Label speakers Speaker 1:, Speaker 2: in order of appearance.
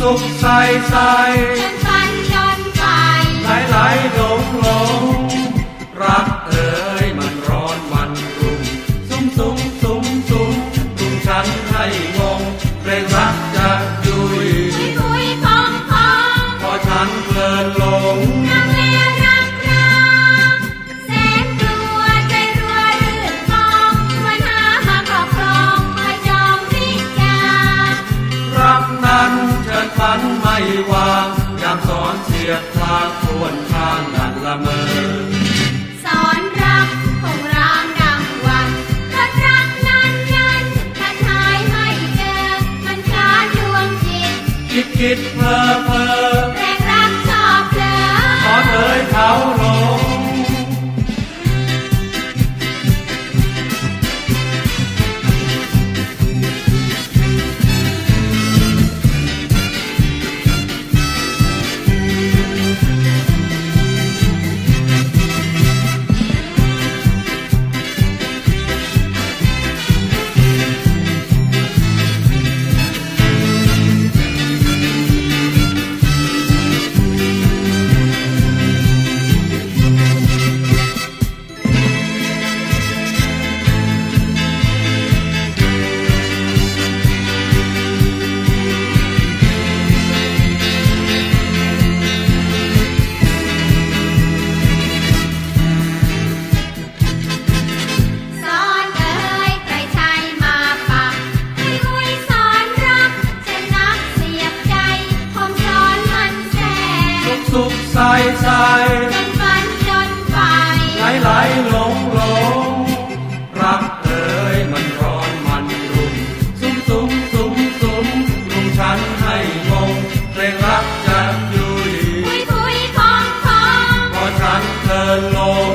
Speaker 1: ใส
Speaker 2: จนฝันจนไป
Speaker 1: ไหลไหลหลงหลงรักเอ๋ยมันร้อนมันรุ่มสุมสุมสุมสุมรุมฉันให้งงเรงรักจะยุย
Speaker 2: คุยคุยพองพอง
Speaker 1: พอฉันเพลินหลง ไม่วางยามสอนเสียดทางควรข้างนั้นละเมอ
Speaker 2: สอนรักคงรางดังวันก็รักนั้นนั้นถ้าหายไม่เจอมันคลาดดวงจิต
Speaker 1: คิดคิดเพ้อเพลอ
Speaker 2: สุบ
Speaker 1: ขสุขใสใส
Speaker 2: จนฝันจนไป
Speaker 1: ไหลไหลหลงหลงรักเอ๋ยมันร้อนมันรุ่มสุมสุมสุมสุมรุมฉันให้งงเรงรักจะยุย
Speaker 2: คุยคุยพองพอง
Speaker 1: พอฉันเพลินหลง